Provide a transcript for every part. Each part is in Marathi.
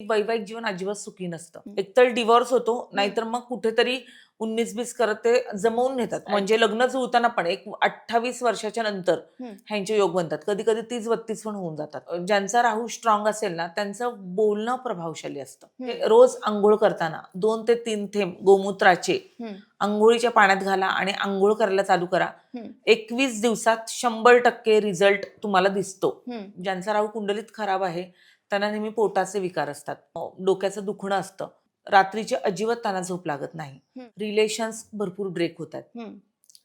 वैवाहिक जीवन अजिबात सुखी नसतं. एकतर डिवॉर्स होतो नाहीतर मग कुठेतरी उन्नीस बीस करत ते जमवून नेतात. म्हणजे लग्न जुळताना पण एक अठ्ठावीस वर्षाच्या नंतर. ह्यांचे योग बनतात. कधी कधी तीस बत्तीस पण होऊन जातात. ज्यांचा राहू स्ट्रॉंग असेल ना त्यांचं बोलणं प्रभावशाली असतं. रोज आंघोळ करताना दोन ते तीन थेंब गोमूत्राचे. आंघोळीच्या पाण्यात घाला आणि आंघोळ करायला चालू करा. एकवीस दिवसात शंभर टक्के रिझल्ट तुम्हाला दिसतो. ज्यांचा राहू कुंडलीत खराब आहे त्यांना नेहमी पोटाचे विकार असतात डोक्याचं दुखणं असतं रात्रीची अजिबात त्यांना झोप लागत नाही. रिलेशन्स भरपूर ब्रेक होतात.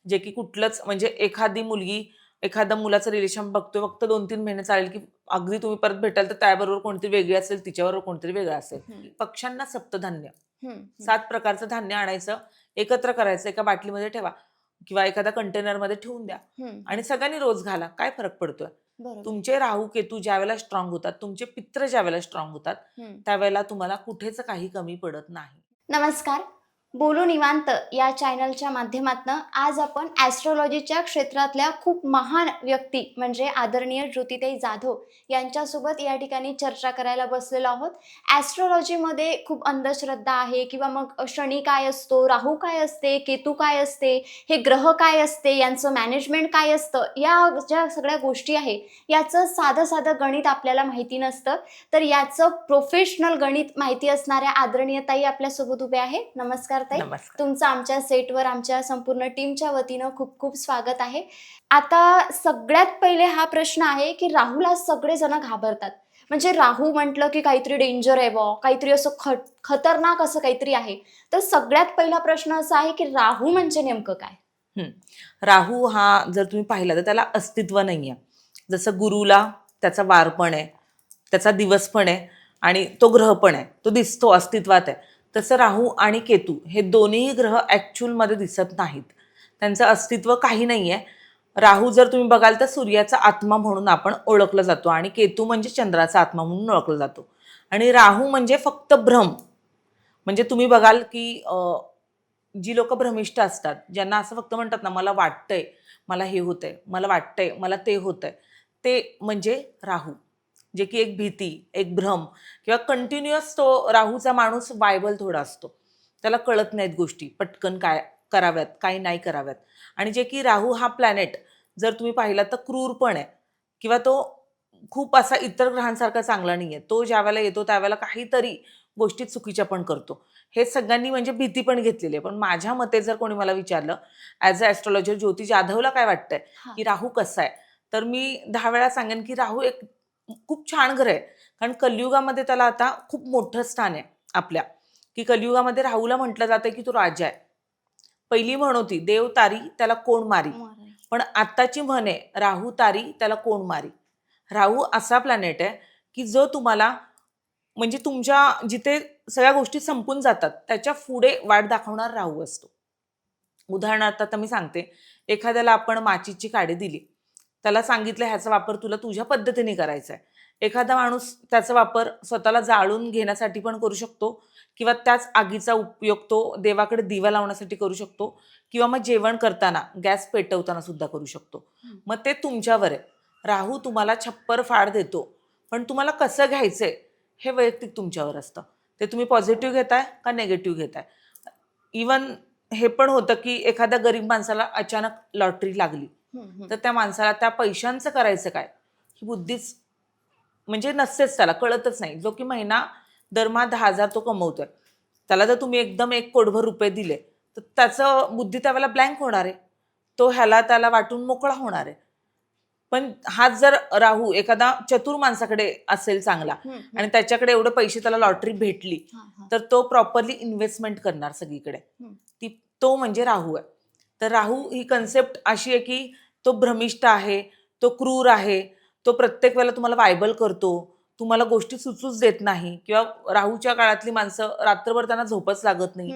जे की कुठलंच म्हणजे एखादी मुलगी एखादा मुलाचं रिलेशन बघतोय फक्त दोन तीन महिने चालेल की अगदी तुम्ही परत भेटाल तर त्याबरोबर कोणतरी वेगळी असेल तिच्याबरोबर कोणतरी वेगळं असेल. पक्ष्यांना सप्तधान्य. सात प्रकारचं धान्य आणायचं एकत्र करायचं एका बाटलीमध्ये ठेवा किंवा एखाद्या कंटेनरमध्ये ठेवून द्या. आणि सगळ्यांनी रोज घाला. काय फरक पडतोय? तुमचे राहू केतू ज्या वेळेला स्ट्रॉंग होतात तुमचे पित्र ज्या वेळेला स्ट्रॉंग होतात. त्यावेळेला तुम्हाला कुठेच काही कमी पडत नाही. नमस्कार. बोलू निवांत या चॅनलच्या माध्यमातून. आज आपण ॲस्ट्रॉलॉजीच्या क्षेत्रातल्या खूप महान व्यक्ती म्हणजे आदरणीय ज्योतिताई जाधव यांच्यासोबत या ठिकाणी चर्चा करायला बसलेलो आहोत. ॲस्ट्रॉलॉजीमध्ये खूप अंधश्रद्धा आहे किंवा मग शनी काय असतो राहू काय असते केतू काय असते हे ग्रह काय असते यांचं मॅनेजमेंट काय असतं या ज्या सगळ्या गोष्टी आहे याचं साधं साधं गणित आपल्याला माहिती नसतं. तर याचं प्रोफेशनल गणित माहिती असणाऱ्या आदरणीय ताई आपल्यासोबत उभे आहे. नमस्कार ताई. नमस्कार. तुमचं आमच्या सेटवर आमच्या संपूर्ण टीमच्या वतीनं खूप खूप स्वागत आहे. आता सगळ्यात पहिले हा प्रश्न आहे की राहुला सगळेजण घाबरतात. म्हणजे राहू म्हटलं की काहीतरी डेंजर आहे बॉ काहीतरी असं खतरनाक असं काहीतरी आहे. तर सगळ्यात पहिला प्रश्न असा आहे की राहू म्हणजे नेमकं काय? राहू हा जर तुम्ही पाहिला तर त्याला अस्तित्व नाही आहे जसं गुरुला त्याचा वार पण आहे त्याचा दिवस पण आहे आणि तो ग्रह पण आहे. तो दिसतो अस्तित्वात आहे. तसं राहू आणि केतू हे दोन्ही ग्रह ॲक्च्युअलमध्ये दिसत नाहीत. त्यांचं अस्तित्व काही नाही आहे राहू जर तुम्ही बघाल तर सूर्याचा आत्मा म्हणून आपण ओळखलं जातो आणि केतू म्हणजे चंद्राचा आत्मा म्हणून ओळखला जातो. आणि राहू म्हणजे फक्त भ्रम. म्हणजे तुम्ही बघाल की जी लोक भ्रमिष्ठ असतात ज्यांना असं फक्त म्हणतात ना मला वाटतंय मला हे होतंय मला वाटतंय मला ते होतंय ते म्हणजे राहू. जे की एक भीती एक भ्रम किंवा कंटिन्युअस तो राहूचा माणूस वायबल थोडा असतो. त्याला कळत नाहीत गोष्टी पटकन काय कराव्यात काय नाही कराव्यात. आणि जे की राहू हा प्लॅनेट जर तुम्ही पाहिला तर क्रूर पण आहे. किंवा तो खूप असा इतर ग्रहांसारखा चांगला नाही आहे तो ज्यावेळेला येतो त्यावेळेला काहीतरी गोष्टी चुकीच्या पण करतो. हे सगळ्यांनी म्हणजे भीती पण घेतलेली आहे. पण माझ्या मते जर कोणी मला विचारलं ॲज अ ॲस्ट्रॉलॉजर ज्योती जाधवला काय वाटतंय. की राहू कसा आहे? तर मी दहा वेळा सांगेन की राहू एक खूप छान ग्रह आहे. कारण कलियुगामध्ये त्याला आता खूप मोठं स्थान आहे आपल्या. की कलियुगामध्ये राहूला म्हटलं जातं की तो राजा आहे. पहिली म्हण होती देव तारी त्याला कोण मारी? पण आत्ताची म्हण आहे राहू तारी त्याला कोण मारी? राहू असा प्लॅनेट आहे की जो तुम्हाला म्हणजे तुमच्या जिथे सगळ्या गोष्टी संपून जातात त्याच्या पुढे वाट दाखवणार राहू असतो. उदाहरणार्थ आता मी सांगते एखाद्याला आपण माचीची काडी दिली. त्याला सांगितलं ह्याचा वापर तुला तुझ्या पद्धतीने करायचा आहे एखादा माणूस त्याचा वापर स्वतःला जाळून घेण्यासाठी पण करू शकतो किंवा त्याच आगीचा उपयोग तो देवाकडे दिवा लावण्यासाठी करू शकतो किंवा मग जेवण करताना गॅस पेटवताना सुद्धा करू शकतो. मग ते तुमच्यावर आहे. राहू तुम्हाला छप्पर फाड देतो पण तुम्हाला कसं घ्यायचंय हे वैयक्तिक तुमच्यावर असतं. ते तुम्ही पॉझिटिव्ह घेताय का नेगेटिव्ह घेताय? इवन हे पण होतं की एखाद्या गरीब माणसाला अचानक लॉटरी लागली. तर त्या माणसाला त्या पैशांचं करायचं काय? ही बुद्धीच म्हणजे नसतेच त्याला कळतच नाही. जो की महिना दरमहा दहा हजार तो कमवतोय. त्याला जर तुम्ही एकदम एक कोटभर रुपये दिले तर त्याचं बुद्धी त्यावेळेला ब्लँक होणार आहे. तो ह्याला त्याला वाटून मोकळा होणार आहे. पण हाच जर राहू एखादा चतुर माणसाकडे असेल चांगला आणि त्याच्याकडे एवढे पैसे त्याला लॉटरी भेटली तर तो प्रॉपरली इन्व्हेस्टमेंट करणार सगळीकडे. ती तो म्हणजे राहू आहे. तर राहू ही कन्सेप्ट अशी आहे की तो भ्रमिष्ठ आहे तो क्रूर आहे तो प्रत्येक वेळेला तुम्हाला वायबल करतो तुम्हाला गोष्टी सुचूच देत नाही किंवा राहूच्या काळातली माणसं रात्रभर त्यांना झोपच लागत नाही.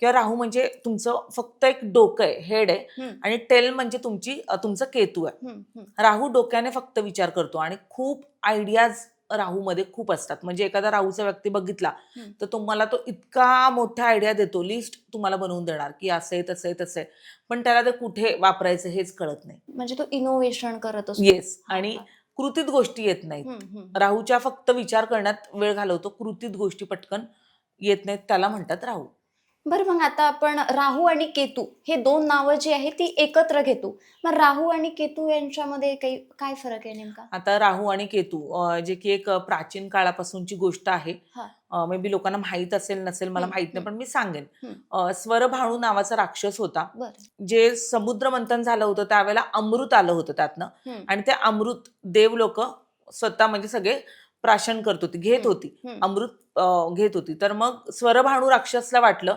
किंवा राहू म्हणजे तुमचं फक्त एक डोकं आहे हेड आहे आणि टेल म्हणजे तुमची तुमचं केतू आहे. राहू डोक्याने फक्त विचार करतो आणि खूप आयडियाज राहूमध्ये खूप असतात. म्हणजे एखादा राहूचा व्यक्ती बघितला. तर तुम्हाला तो इतका मोठा आयडिया देतो. लिस्ट तुम्हाला बनवून देणार की असं आहे तसं आहे तसं आहे. पण त्याला ते कुठे वापरायचं हेच कळत नाही. म्हणजे तो इनोव्हेशन करत असतो. येस आणि. कृतीत गोष्टी येत नाहीत. राहूच्या फक्त विचार करण्यात वेळ घालवतो. कृतीत गोष्टी पटकन येत नाहीत. त्याला म्हणतात राहू. बरं मग आता आपण राहू आणि केतू हे दोन नावं जी आहेत ती एकत्र घेतो. मग राहू आणि केतू यांच्यामध्ये काही काय फरक आहे नेमका? आता राहू आणि केतू अं, जे की एक प्राचीन काळापासूनची गोष्ट आहे. हा. मे बी लोकांना माहीत असेल नसेल मला हम्म, माहीत नाही पण मी सांगेन. हम्म. अं, स्वरभाणू नावाचा राक्षस होता. बरं. जे समुद्र मंथन झालं होतं त्यावेळेला अमृत आलं होतं त्यातनं. हम्म. आणि ते अमृत देव लोक स्वतः म्हणजे सगळे प्राशन करत होती घेत. होती. अमृत घेत होती. तर मग स्वरभाणू राक्षसला वाटलं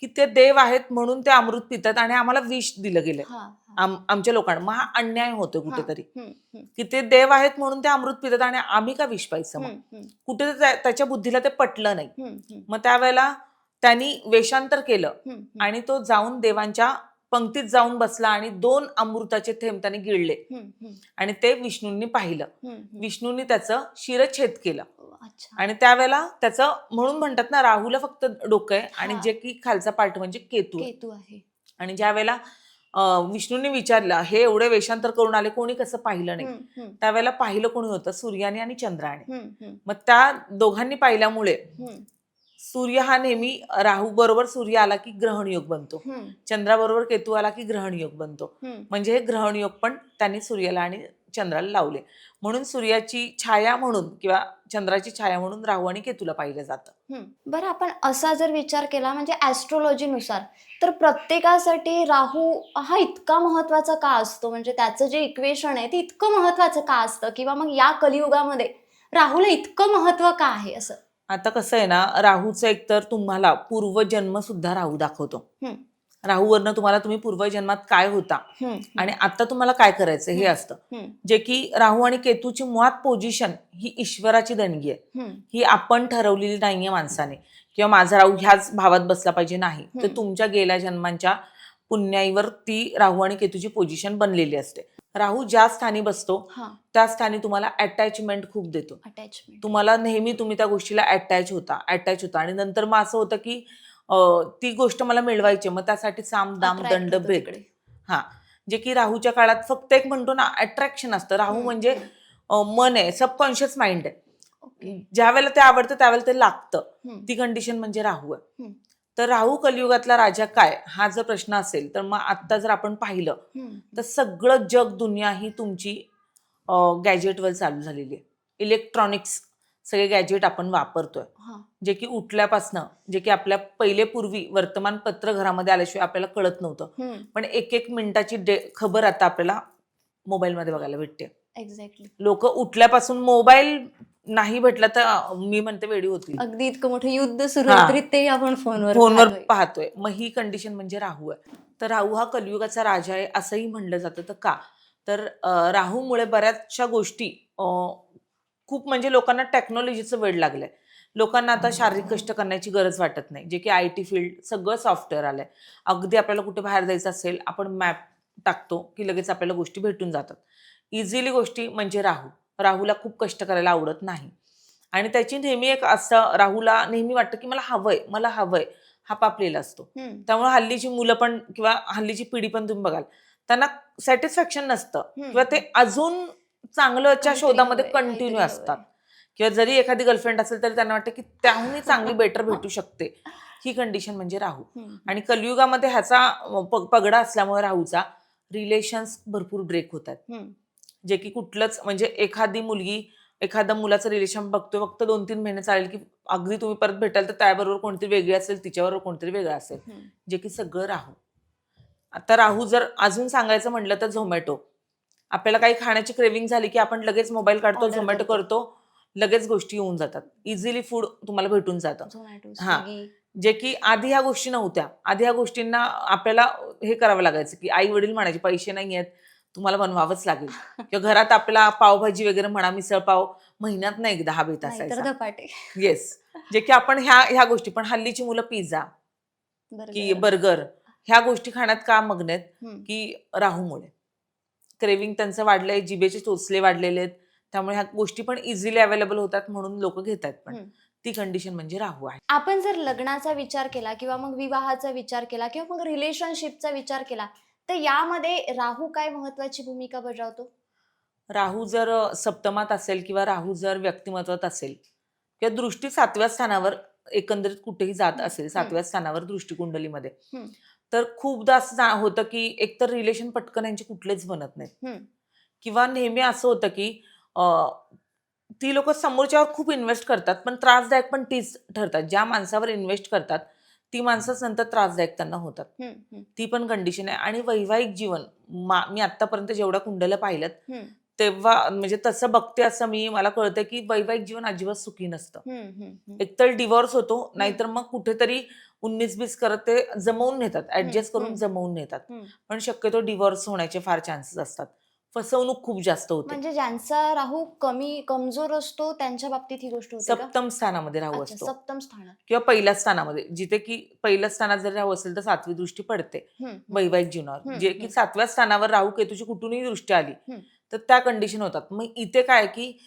की ते देव आहेत म्हणून ते अमृत पितात आणि आम्हाला विष दिलं गेलं. आम- आमच्या लोकांना. मग हा अन्याय होतो कुठेतरी की ते देव आहेत म्हणून ते अमृत पितात आणि आम्ही का विष प्यायचं मग कुठे त्या- त्याच्या बुद्धीला ते पटलं नाही. मग त्यावेळेला त्यांनी वेषांतर केलं आणि तो जाऊन देवांच्या पंक्तीत जाऊन बसला आणि दोन अमृताचे थेंब त्याने गिळले. आणि ते विष्णूंनी पाहिलं. विष्णूंनी त्याचं शिरच्छेद केलं. आणि त्यावेळेला त्याचं म्हणून म्हणतात ना राहूला फक्त डोकं आहे आणि. जे की खालचा पार्ट म्हणजे केतू आहे. केतू आहे. आणि ज्या वेळेला विष्णूंनी विचारलं हे एवढे वेषांतर करून आले कोणी कसं पाहिलं नाही? त्यावेळेला पाहिलं कोणी होतं? सूर्याने आणि चंद्राने. मग त्या दोघांनी पाहिल्यामुळे सूर्य हा नेहमी राहू बरोबर सूर्य आला की ग्रहण योग बनतो. चंद्राबरोबर केतू आला की ग्रहण योग बनतो. म्हणजे हे ग्रहण योग पण त्यांनी सूर्याला आणि चंद्राला लावले. म्हणून सूर्याची छाया म्हणून किंवा चंद्राची छाया म्हणून राहू आणि केतूला पाहिलं जातं. बरं आपण असा जर विचार केला म्हणजे ॲस्ट्रोलॉजीनुसार तर प्रत्येकासाठी राहू हा इतका महत्त्वाचा का असतो? म्हणजे त्याचं जे इक्वेशन आहे ते इतकं महत्वाचं का असतं? किंवा मग या कलियुगामध्ये राहूला इतकं महत्त्व का आहे असं? आता कसं आहे ना राहूचं एकतर तुम्हाला पूर्वजन्म सुद्धा राहू दाखवतो. राहूवरनं तुम्हाला तुम्ही पूर्वजन्मात काय होता आणि आता तुम्हाला काय करायचं हे. असतं. जे की राहू आणि केतूची मुळात पोझिशन ही ईश्वराची देणगी आहे. ही आपण ठरवलेली नाहीये माणसाने. किंवा माझा राहू ह्याच भावात बसला पाहिजे नाही. तर. तुमच्या गेल्या जन्मांच्या पुण्याईवर ती राहू आणि केतूची पोझिशन बनलेली असते. राहू ज्या स्थानी बसतो हा. त्या स्थानी तुम्हाला अटॅचमेंट खूप देतो. अटॅचमेंट तुम्हाला नेहमी तुम्ही त्या गोष्टीला अटॅच होता अटॅच होता. आणि नंतर मग असं होतं की अं, ती गोष्ट मला मिळवायची मग त्यासाठी साम दाम दंड भेट हा. जे की राहूच्या काळात फक्त एक म्हणतो ना अट्रॅक्शन असतं. राहू हम्म. म्हणजे अं, मन आहे सबकॉन्शियस माइंड आहे. ज्या वेळेला ते आवडतं त्यावेळेला ते लागतं. हम्म, ती कंडिशन म्हणजे राहू आहे. हम्म. तर राहू कलियुगातला राजा काय? हा जर प्रश्न असेल तर मग आत्ता जर आपण पाहिलं तर सगळं जग दुनिया ही तुमची गॅजेटवर चालू झालेली आहे. इलेक्ट्रॉनिक्स सगळे गॅजेट आपण वापरतोय. जे की उठल्यापासनं जे की आपल्या पहिले पूर्वी वर्तमानपत्र घरामध्ये आल्याशिवाय आपल्याला कळत नव्हतं. पण एक एक मिनिटाची डे खबर आता आपल्याला मोबाईलमध्ये बघायला भेटते. एक्झॅक्टली लोक उठल्यापासून मोबाईल नाही भेटला तर मी म्हणते वेडी होती अगदी इतकं मोठं युद्ध सुरू हा. तरी ते आपण फोनवर फोनवर पाहतोय. पाहतोय. मग ही कंडिशन म्हणजे राहू आहे. तर राहू हा कलियुगाचा राजा आहे असंही म्हणलं जातं. तर का? तर अं, राहूमुळे बऱ्याचशा गोष्टी अं, खूप म्हणजे लोकांना टेक्नॉलॉजीचं वेळ लागलंय. लोकांना आता शारीरिक कष्ट करण्याची गरज वाटत नाही. जे की आय टी फील्ड सगळं सॉफ्टवेअर आलंय. अगदी आपल्याला कुठे बाहेर जायचं असेल आपण मॅप टाकतो की लगेच आपल्याला गोष्टी भेटून जातात. इझिली गोष्टी म्हणजे राहू. राहूला खूप कष्ट करायला आवडत नाही. आणि त्याची नेहमी एक असं राहूला नेहमी वाटतं की मला हवंय मला हवंय हा पापलेला असतो. त्यामुळे हल्लीची मुलं पण किंवा हल्लीची पिढी पण तुम्ही बघाल त्यांना सॅटिस्फॅक्शन नसतं. किंवा ते अजून चांगल्याच्या काहीतरी शोधामध्ये कंटिन्यू असतात. किंवा जरी एखादी गर्लफ्रेंड असेल तरी त्यांना वाटतं की त्याहूनही चांगली बेटर भेटू शकते. ही कंडिशन म्हणजे राहू आणि कलियुगामध्ये ह्याचा पगडा असल्यामुळे राहूचा रिलेशन्स भरपूर ब्रेक होतात जे की कुठलंच म्हणजे एखादी मुलगी एखाद्या मुलाचं रिलेशन बघतोय फक्त दोन तीन महिने चालेल की अगदी तुम्ही परत भेटाल तर त्याबरोबर कोणतरी वेगळी असेल तिच्याबरोबर कोणतरी वेगळं असेल. जे की सगळं राहू. आता राहू जर अजून सांगायचं म्हटलं तर झोमॅटो. आपल्याला काही खाण्याची क्रेविंग झाली की आपण लगेच मोबाईल काढतो झोमॅटो करतो. लगेच गोष्टी येऊन जातात. इझिली फूड तुम्हाला भेटून जातं. हा. जे की आधी ह्या गोष्टी नव्हत्या. आधी ह्या गोष्टींना आपल्याला हे करावं लागायचं की आई वडील म्हणायचे पैसे नाही आहेत. तुम्हाला बनवावंच लागेल. किंवा घरात आपला पावभाजी वगैरे म्हणा मिसळ पाव महिन्यात नाही एकदा हा बेत नाहीतर असायचा. धपाटे. येस जे की आपण ह्या ह्या गोष्टी पण हल्लीची मुलं पिझ्झा की बर्गर. बर्गर ह्या गोष्टी खाण्यात का मग्न आहेत? हम्म, की राहूमुळे. क्रेविंग त्यांचं वाढलंय जिभेचे चोचले वाढलेले आहेत. त्यामुळे ह्या गोष्टी पण इझिली अवेलेबल होतात म्हणून लोक घेत आहेत पण. हम्म. ती कंडिशन म्हणजे राहू आहे. आपण जर लग्नाचा विचार केला किंवा मग विवाहाचा विचार केला किंवा मग रिलेशनशिपचा विचार केला तर यामध्ये राहू काय महत्वाची भूमिका बजावतो राहू जर सप्तमात असेल किंवा राहू जर व्यक्तिमत्वात असेल किंवा दृष्टी सातव्या स्थानावर एकंदरीत कुठेही जात असेल सातव्या स्थानावर दृष्टिकुंडलीमध्ये. तर खूपदा असं होतं की एकतर रिलेशन पटकन यांचे कुठलेच बनत नाहीत. किंवा नेहमी असं होतं की ती लोक समोरच्यावर खूप इन्व्हेस्ट करतात पण त्रासदायक पण तीच ठरतात ज्या माणसावर इन्व्हेस्ट करतात ती माणसंच नंतर त्रासदायक त्यांना होतात. ती पण कंडिशन आहे. आणि वैवाहिक जीवन मा- आतापर्यंत जेवढ्या कुंडल्या पाहिल्यात हम्म, तेव्हा म्हणजे तसं बघते असं मी मला कळतं की वैवाहिक जीवन अजिबात सुखी नसतं. एकतर डिवॉर्स होतो नाहीतर मग कुठेतरी उन्नीस बीस करत ते जमवून नेतात ऍडजस्ट करून. जमवून नेतात. पण शक्यतो डिवॉर्स होण्याचे फार चान्सेस असतात. फसवणूक खूप जास्त होते. म्हणजे ज्यांचा राहू कमी कमजोर असतो त्यांच्या बाबतीत ही गोष्ट होते का? सप्तम स्थानामध्ये राहू अच्छा असतो. सप्तम स्थानात. किंवा पहिल्या स्थानामध्ये जिथे की पहिल्या स्थानात जर राहू असेल तर सातवी दृष्टी पडते. हम्म, हम्म. वैवाहिक जीवनावर. हम्म, जे हम्म. की सातव्या स्थानावर राहू केतूची कुठूनही दृष्टी आली हम्म. तर त्या कंडिशन होतात. मग इथे काय की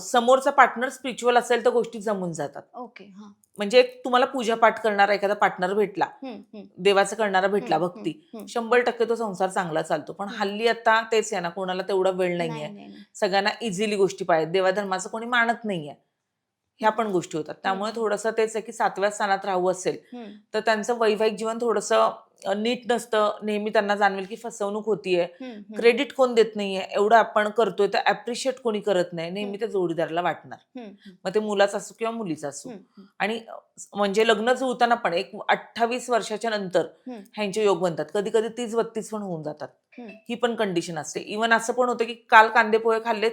समोरचा पार्टनर स्पिरिच्युअल असेल तर गोष्टी जमून जातात. ओके हा. म्हणजे एक तुम्हाला पूजापाठ करणारा एखादा पार्टनर भेटला. हम्म, हम्म, देवाचं करणारा भेटला हम्म, भक्ती. हम्म. शंभर टक्के तो संसार चांगला चालतो. पण. हल्ली आता तेच आहे ना कोणाला तेवढा वेळ नाही, नाहीये. नाही, नाही. सगळ्यांना इझिली गोष्टी पाहिजेत देवाधर्माचं कोणी मानत नाहीये. ह्या पण गोष्टी होतात. त्यामुळे. थोडंसं तेच आहे की सातव्या स्थानात राहू असेल हम्म, तर त्यांचं वैवाहिक जीवन थोडंसं नीट नसतं. नेहमी त्यांना जाणवेल की फसवणूक होतीये. क्रेडिट कोण देत नाहीये. एवढं आपण करतोय तर अप्रिशिएट कोणी करत नाही. नेहमी त्या जोडीदाराला वाटणार. मग ते मुलाचं असो किंवा मुलीचं असो. आणि म्हणजे लग्न जुळताना पण एक अठ्ठावीस वर्षाच्या नंतर. ह्यांचे योग बनतात. कधी कधी तीस बत्तीस पण होऊन जातात. ही पण कंडिशन असते. इवन असं पण होतं की काल कांदे पोहे खाल्लेत.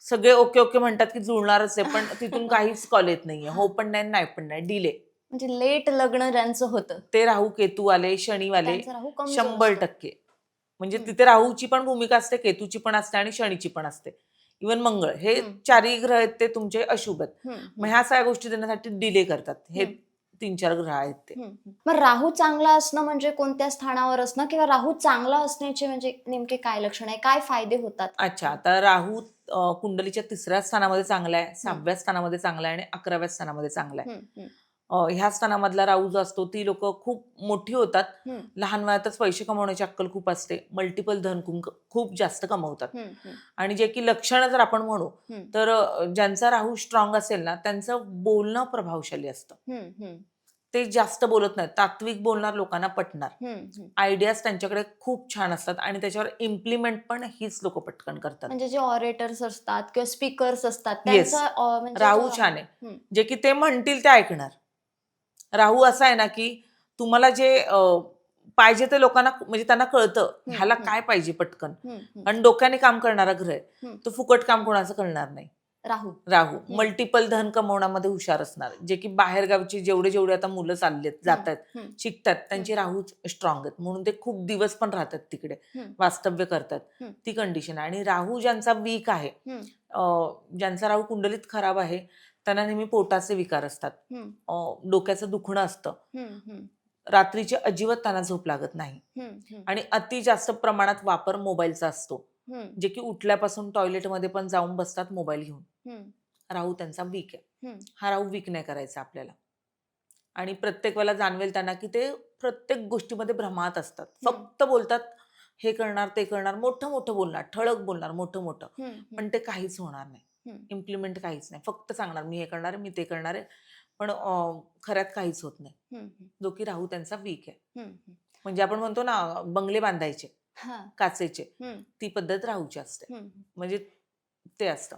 सगळे ओके ओके म्हणतात की जुळणारच आहे पण तिथून काहीच कॉल येत नाहीये. हो पण नाही नाही पण नाही. डिले म्हणजे लेट लग्न ज्यांचं होतं. ते राहू केतू आले शनिवाले त्यांचा राहू कमजोर शंभर असतो. टक्के. म्हणजे हम्म. तिथे राहूची पण भूमिका असते केतूची पण असते आणि शनीची पण असते. इवन मंगळ हे हम्म. चारही ग्रह आहेत ते तुमचे अशुभ आहेत हम्म, मग ह्या सगळ्या गोष्टी देण्यासाठी डिले करतात. हे हम्म. तीन चार ग्रह आहेत ते. हम्म, हम्म. मग राहू चांगला असणं म्हणजे कोणत्या स्थानावर असणं किंवा राहू चांगला असण्याचे म्हणजे नेमके काय लक्षण आहे? काय फायदे होतात? अच्छा आता राहू अं, कुंडलीच्या तिसऱ्या स्थानामध्ये चांगला आहे सहाव्या स्थानामध्ये चांगला आहे आणि अकराव्या स्थानामध्ये चांगला आहे. हम्म, हम्म, अं, ह्या स्थानामधला राहू जो असतो ती लोक खूप मोठी होतात. लहान वयातच पैसे कमवण्याची अक्कल खूप असते. मल्टिपल धन खूप जास्त कमवतात. आणि जे की लक्षणं जर आपण म्हणू तर ज्यांचा राहू स्ट्रॉंग असेल ना त्यांचं बोलणं प्रभावशाली असतं. ते जास्त बोलत नाहीत. तात्विक बोलणार लोकांना पटणार. आयडियाज त्यांच्याकडे खूप छान असतात आणि त्याच्यावर इम्प्लिमेंट पण हीच लोक पटकन करतात. म्हणजे जे ऑरेटर्स असतात किंवा स्पीकर्स असतात म्हणजे राहू छान आहे. जे की ते म्हणतील ते ऐकणार. राहू असा आहे ना की तुम्हाला जे पाहिजे ते लोकांना म्हणजे त्यांना कळतं ह्याला. काय पाहिजे पटकन. आणि डोक्याने काम करणारा ग्रह आहे. तो फुकट काम कोणाचं करणार नाही. राहू. राहू. मल्टिपल धन कमवण्यामध्ये हुशार असणार. जे की बाहेरगावची जेवढे जेवढे आता मुलं चाललेत जात आहेत हम्म, शिकतात त्यांचे राहू स्ट्रॉंग आहेत. म्हणून ते खूप दिवस पण राहतात तिकडे. वास्तव्य करतात. ती कंडिशन आहे. आणि राहू ज्यांचा वीक आहे ज्यांचा राहू कुंडलीत खराब आहे त्यांना नेहमी पोटाचे विकार असतात. अं, डोक्याचं दुखणं असतं. रात्रीची अजिबात त्यांना झोप लागत नाही. आणि अति जास्त प्रमाणात वापर मोबाईलचा असतो. जे की उठल्यापासून टॉयलेटमध्ये पण जाऊन बसतात मोबाईल घेऊन. राहू त्यांचा वीक आहे. हम्म. हा राहू वीक नाही करायचा आपल्याला. आणि प्रत्येक वेळेला जाणवेल त्यांना की ते प्रत्येक गोष्टीमध्ये भ्रमात असतात. हम्म. फक्त बोलतात हे करणार ते करणार मोठं मोठं बोलणार ठळक बोलणार मोठं मोठं पण ते काहीच होणार नाही. इम्प्लिमेंट काहीच नाही. फक्त सांगणार मी हे करणार आहे मी ते करणार आहे. पण खऱ्यात काहीच होत नाही. जो की राहू त्यांचा वीक आहे. म्हणजे आपण म्हणतो ना बंगले बांधायचे काचेचे. ती पद्धत राहूची असते. म्हणजे ते असतं.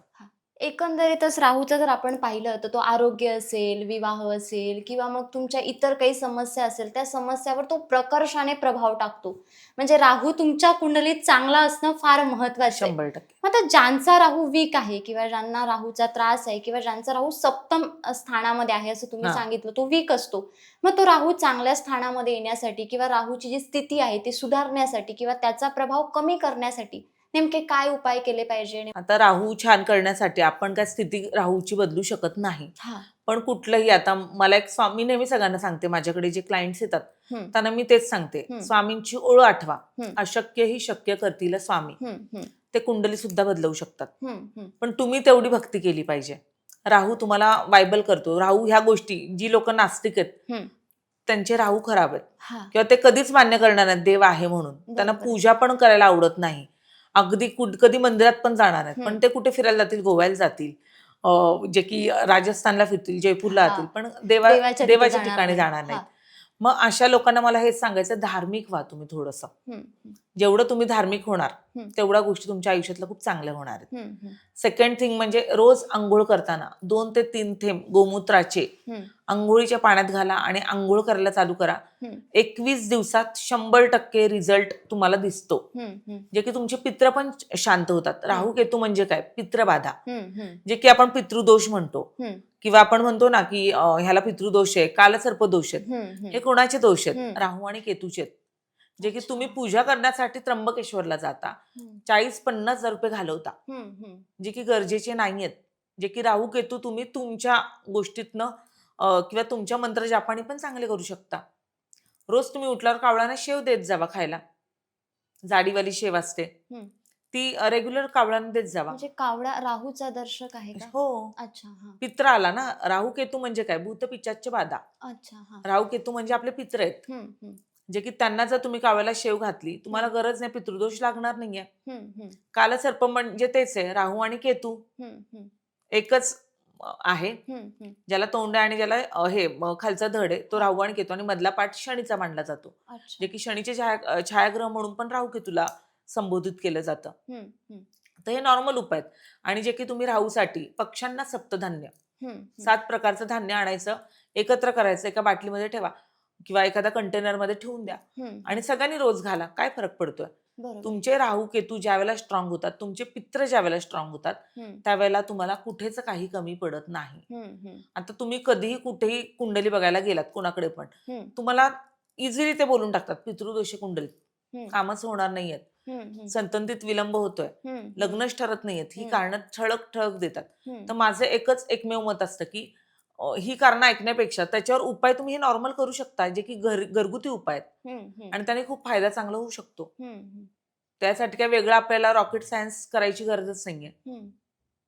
एकंदरीतच राहूचं जर आपण पाहिलं तर तो आरोग्य असेल विवाह असेल किंवा मग तुमच्या इतर काही समस्या असेल त्या समस्यावर तो प्रकर्षाने प्रभाव टाकतो. म्हणजे राहू तुमच्या कुंडलीत चांगला असणं फार महत्वाचं शंभर टक्के. मग आता ज्यांचा राहू वीक आहे किंवा ज्यांना राहूचा त्रास आहे किंवा ज्यांचा राहू सप्तम स्थानामध्ये आहे असं तुम्ही हा. सांगितलं तो वीक असतो. मग तो राहू चांगल्या स्थानामध्ये येण्यासाठी किंवा राहूची जी स्थिती आहे ती सुधारण्यासाठी किंवा त्याचा प्रभाव कमी करण्यासाठी नेमके काय उपाय केले पाहिजे आता राहू छान करण्यासाठी आपण काय स्थिती राहूची बदलू शकत नाही. हा. पण कुठलंही आता मला एक स्वामी नेहमी सगळ्यांना सांगते माझ्याकडे जे क्लायंट्स येतात. त्यांना मी तेच सांगते. स्वामींची ओळ आठवा. अशक्य ही शक्य करतील स्वामी. ते कुंडली सुद्धा बदलवू शकतात. पण तुम्ही तेवढी भक्ती केली पाहिजे. राहू तुम्हाला वायबल करतो राहू ह्या गोष्टी जी लोक नास्तिक आहेत. त्यांचे राहू खराब आहेत. किंवा ते कधीच मान्य करणार नाहीत देव आहे म्हणून. त्यांना. पूजा पण करायला आवडत नाही. अगदी कुठ कधी मंदिरात पण जाणार आहेत पण. ते कुठे फिरायला जातील गोव्याला जातील अं, जे की राजस्थानला फिरतील जयपूरला. जातील पण देवा देवाच्या तिथे देवाच्या जाणार ठिकाणी नाही. जाणार. नाहीत मग अशा लोकांना मला हेच सांगायचं धार्मिक व्हा तुम्ही थोडंसं. जेवढं तुम्ही धार्मिक होणार. तेवढ्या गोष्टी तुमच्या आयुष्यातल्या खूप चांगल्या होणार आहेत. सेकंड थिंग म्हणजे रोज आंघोळ करताना दोन ते तीन थेंब गोमूत्राचे आंघोळीच्या पाण्यात घाला आणि आंघोळ करायला चालू करा. एकवीस दिवसात शंभर टक्के रिझल्ट तुम्हाला दिसतो. जे की तुमचे पित्र पण शांत होतात. राहू केतू म्हणजे काय? पित्रबाधा जे की आपण पितृदोष म्हणतो. किंवा आपण म्हणतो ना की ह्याला पितृदोष आहे कालसर्प दोष आहेत. हे कोणाचे दोष आहेत. राहू आणि केतूचे आहेत जे की. तुम्ही पूजा करण्यासाठी त्र्यंबकेश्वरला जाता चाळीस पन्नास हजार रुपये घालवता. जे की गरजेचे नाही आहेत जे की राहू केतू तुम्ही तुमच्या गोष्टीतनं किंवा तुमच्या मंत्र जापानी पण चांगले करू शकता रोज तुम्ही उठल्यावर कावळ्यांना शेव देत जावा खायला जाडीवाली शेव असते. ती रेग्युलर कावळ्यांना देत जावा. म्हणजे कावडा राहूचा दर्शक आहे का? हो. अच्छा हा. पित्र आला ना? राहू केतू म्हणजे काय? भूत पिचाच्य बाधा अच्छा हा. राहू केतू म्हणजे आपले पित्र आहेत. हम्म, हम्म, जे की त्यांना जर तुम्ही कावळ्याला शेव घातली तुम्हाला गरज नाही पितृदोष लागणार नाहीये. हम्म, हम्म, कालसर्प म्हणजे तेच आहे राहू आणि केतू. हम्म, हम्म, एकच अं, आहे. हम्म, हम्म. ज्याला तोंड आहे आणि ज्याला अं, हे म, खालचा धड आहे तो राहू आणि केतू आणि मधला पाठ शनीचा मांडला जातो. अच्छा. जे की शनीचे छाया अं, छायाग्रह म्हणून पण राहू केतूला संबोधित केलं जातं. तर हे नॉर्मल उपाय आहेत. आणि जे की तुम्ही राहूसाठी पक्ष्यांना सप्तधान्य. सात प्रकारचं धान्य आणायचं एकत्र करायचं एका बाटलीमध्ये ठेवा किंवा एखाद्या कंटेनरमध्ये ठेवून द्या. आणि सगळ्यांनी रोज घाला. काय फरक पडतोय? तुमचे राहू केतू ज्या वेळेला स्ट्रॉंग होतात तुमचे पित्र ज्या वेळेला स्ट्रॉंग होतात त्यावेळेला तुम्हाला कुठेच काही कमी पडत नाही. आता तुम्ही कधीही कुठेही कुंडली बघायला गेलात कोणाकडे पण तुम्हाला इझिली ते बोलून टाकतात पितृदोषी हम्म, कामच होणार नाहीयेत. संतंतीत विलंब होतोय. लग्नच ठरत नाहीयेत. ही. कारणं ठळक ठळक देतात. तर माझं एकच एकमेव मत असतं की ही कारणं ऐकण्यापेक्षा त्याच्यावर उपाय तुम्ही हे नॉर्मल करू शकता जे की घर घरगुती उपाय आहेत. आणि त्याने खूप फायदा चांगला होऊ शकतो. त्यासाठी काय वेगळं आपल्याला रॉकेट सायन्स करायची गरजच नाहीये.